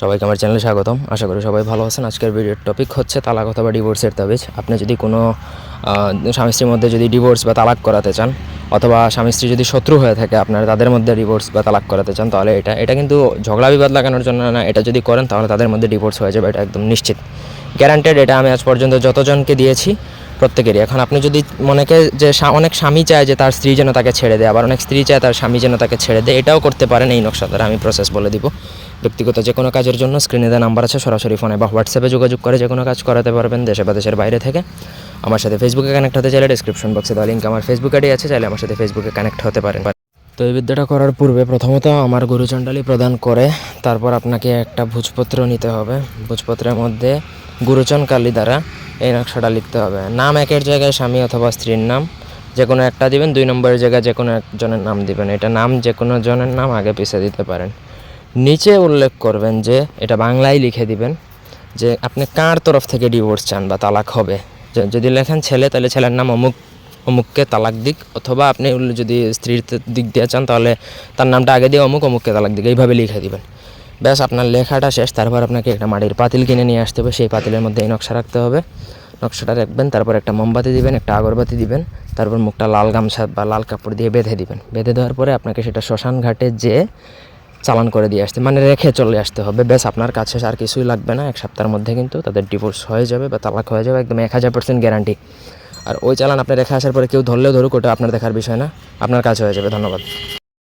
সবাইকে আমার চ্যানেলে স্বাগতম। আশা করি সবাই ভালো আছেন। আজকের ভিডিওর টপিক হচ্ছে তালাক অথবা ডিভোর্সের তাবিজ। আপনি যদি কোনো স্বামী স্ত্রীর মধ্যে যদি ডিভোর্স বা তালাক করাতে চান, অথবা স্বামী স্ত্রী যদি শত্রু হয়ে থাকে, আপনার তাদের মধ্যে ডিভোর্স বা তালাক করাতে চান, তাহলে এটা এটা কিন্তু ঝগড়া বিবাদ লাগানোর জন্য না, এটা যদি করেন, তাহলে তাদের মধ্যে ডিভোর্স হয়ে যাবে, এটা একদম নিশ্চিত। গ্যারান্টেড এটা আমি আজ পর্যন্ত যতজনকে দিয়েছি প্রত্যেকেরই। এখন আপনি যদি মনেকে যে অনেক স্বামী চায় যে তার স্ত্রী যেন তাকে ছেড়ে দেয়, আবার অনেক স্ত্রী চায় তার স্বামী যেন তাকে ছেড়ে দেয়, এটাও করতে পারেন এই নকশা দ্বারা, আমি প্রসেস বলে দিব। ব্যক্তিগত যে কোনো কাজের জন্য স্ক্রিনে দেওয়া নাম্বার আছে, সরাসরি ফোনে বা হোয়াটসঅ্যাপে যোগাযোগ করে যে কোনো কাজ করাতে পারবেন, দেশে বা দেশের বাইরে থেকে। আমার সাথে ফেসবুকে কানেক্ট হতে চাইলে ডিসক্রিপশন বক্সে দেওয়া লিঙ্ক আমার ফেসবুক আইডি আছে, চাইলে আমার সাথে ফেসবুকে কানেক্ট হতে পারেন। তো এই বিদ্যাটা করার পূর্বে প্রথমত আমার গুরুচণ্ডালি প্রদান করে, তারপর আপনাকে একটা ভোজপত্র নিতে হবে। ভোজপত্রের মধ্যে গুরুচন কালী দ্বারা এই নকশাটা লিখতে হবে। নাম একের জায়গায় স্বামী অথবা স্ত্রীর নাম। যে কোনো একটা দিবেন, দুই নম্বরের জায়গায় যে কোনো একজনের নাম দিবেন। এটা নাম যে কোনো জনের নাম আগে পিছিয়ে দিতে পারেন। নিচে উল্লেখ করবেন যে, এটা বাংলায় লিখে দিবেন যে, আপনি কার তরফ থেকে ডিভোর্স চান বা তালাক হবে? যদি লেখেন ছেলে, তাহলে ছেলের নাম অমুক, অমুককে তালাক দিক। অথবা আপনি যদি স্ত্রীর দিক দিয়ে চান, তাহলে তার নামটা আগে দিয়ে অমুক, অমুককে তালাক দিক। এইভাবে লিখে দিবেন। ব্যাস আপনার লেখাটা শেষ, তারপর আপনাকে একটা মাটির পাতিল কিনে নিয়ে আসতে হবে, সেই পাতিলের মধ্যে এই নকশা রাখতে হবে। নকশাটা রাখবেন, তারপর একটা মোমবাতি দিবেন, একটা আগরবাতি দিবেন, তারপর মুখটা লাল গামছা বা লাল কাপড় দিয়ে বেঁধে দিবেন। বেঁধে দেওয়ার পরে আপনাকে সেটা শ্মশান ঘাটে যেয়ে চালান করে দিয়ে আসতে মানে রেখে চলে আসতে হবে। ব্যাস আপনার কাছে আর কিছুই লাগবে না। এক সপ্তাহের মধ্যে কিন্তু তাদের ডিভোর্স হয়ে যাবে বা তালাক হয়ে যাবে, একদম এক হাজার পার্সেন্ট গ্যারান্টি আর ওই চালান আপনি রেখে আসার পরে কেউ ধরলেও ধরুক, ওটা আপনার দেখার বিষয় না। আপনার কাছে হয়ে যাবে। ধন্যবাদ।